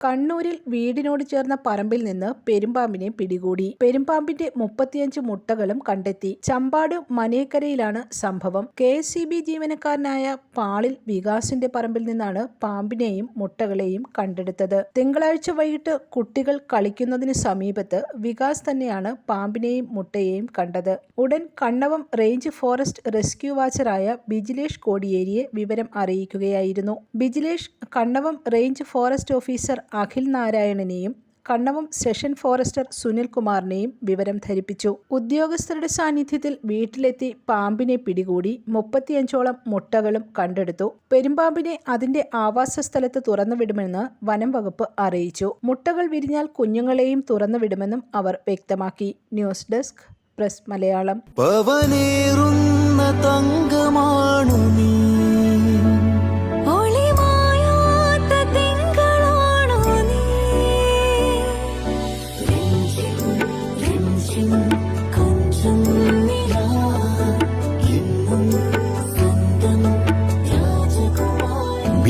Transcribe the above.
കണ്ണൂരിൽ വീടിനോട് ചേർന്ന പറമ്പിൽ നിന്ന് പെരുമ്പാമ്പിനെ പിടികൂടി. പെരുമ്പാമ്പിന്റെ മുപ്പത്തിയഞ്ച് മുട്ടകളും കണ്ടെത്തി. ചമ്പാട് മനേക്കരയിലാണ് സംഭവം. കെ സി ബി ജീവനക്കാരനായ പാളിൽ വികാസിന്റെ പറമ്പിൽ നിന്നാണ് പാമ്പിനെയും മുട്ടകളെയും കണ്ടെടുത്തത്. തിങ്കളാഴ്ച വൈകിട്ട് കുട്ടികൾ കളിക്കുന്നതിന് സമീപത്ത് വികാസ് തന്നെയാണ് പാമ്പിനെയും മുട്ടയെയും കണ്ടത്. ഉടൻ കണ്ണവം റേഞ്ച് ഫോറസ്റ്റ് റെസ്ക്യൂ വാച്ചറായ ബിജിലേഷ് കോടിയേരിയെ വിവരം അറിയിക്കുകയായിരുന്നു. Bijilesh Kannavam range forest officer Akhil നാരായണനെയും Kannavam section forester Sunil കുമാറിനെയും വിവരം ധരിപ്പിച്ചു. ഉദ്യോഗസ്ഥരുടെ സാന്നിധ്യത്തിൽ വീട്ടിലെത്തി പാമ്പിനെ പിടികൂടി മുപ്പത്തിയഞ്ചോളം മുട്ടകളും കണ്ടെടുത്തു. പെരുമ്പാമ്പിനെ അതിന്റെ ആവാസ സ്ഥലത്ത് തുറന്നുവിടുമെന്ന് വനം വകുപ്പ് അറിയിച്ചു. മുട്ടകൾ വിരിഞ്ഞാൽ കുഞ്ഞുങ്ങളെയും തുറന്നുവിടുമെന്നും അവർ വ്യക്തമാക്കി. News desk press Malayalam. രാജകുമാരി